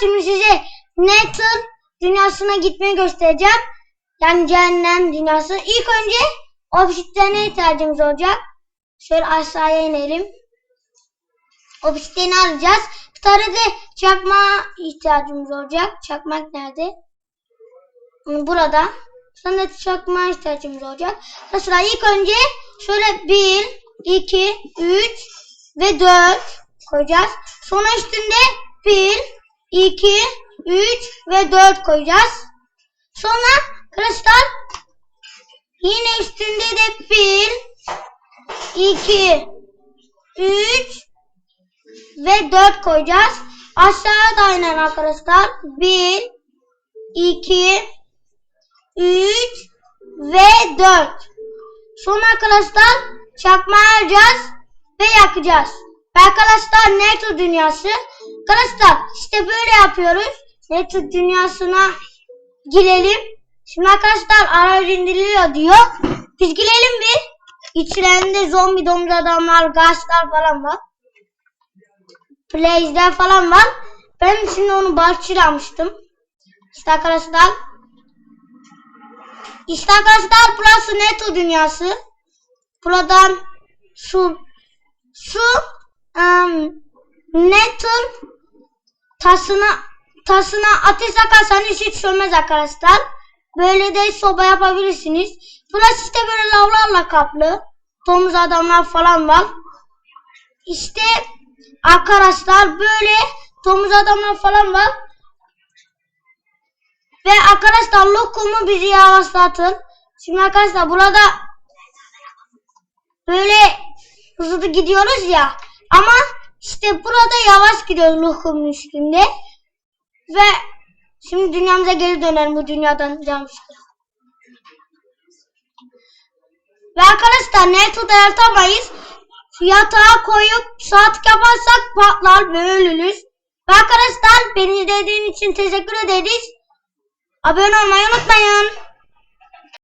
şimdi size Nether dünyasına gitmeyi göstereceğim. Yani cehennem dünyası. İlk önce obsidiyene ihtiyacımız olacak. Şöyle aşağıya inelim. Obsidiyeni alacağız. Bir tane de çakma ihtiyacımız olacak. Çakmak nerede? Burada. Sonra çakma ihtiyacımız olacak. Mesela ilk önce şöyle 1, 2, 3 ve 4 koyacağız. Sonra üstünde 1, 2, 3 ve 4 koyacağız. Sonra arkadaşlar yine üstünde de 1, 2, 3 ve 4 koyacağız. Aşağıya da aynen arkadaşlar. 1, 2, 3 ve 4. Sonra arkadaşlar çakma alacağız ve yakacağız. Arkadaşlar Nether dünyası. Arkadaşlar işte böyle yapıyoruz. Nether dünyasına girelim. Şimdi arkadaşlar aracı indiriliyor diyor. Biz girelim bir. İçlerinde zombi domuz adamlar, gazlar falan var. Blaze'ler falan var. Ben şimdi onu bahçelamıştım. İşte arkadaşlar. İşte arkadaşlar burası Neto dünyası. Buradan su su um, Neto tasına tasına ateş yakarsanız hiç sönmez arkadaşlar. Böyle de soba yapabilirsiniz. Burası işte böyle lavlarla kaplı. Domuz adamlar falan var. İşte arkadaşlar böyle domuz adamlar falan var. Ve arkadaşlar lokumu bizi yavaşlatın. Şimdi arkadaşlar burada böyle hızlı gidiyoruz ya. Ama işte burada yavaş gidiyoruz lokumun üstünde. Ve şimdi dünyamıza geri dönelim bu dünyadan cam Ve arkadaşlar Neto'da yatamayız. Yatağa koyup saat yaparsak patlar ve ölürüz. Ve arkadaşlar beni izlediğin için teşekkür ederiz. Abone olmayı unutmayın.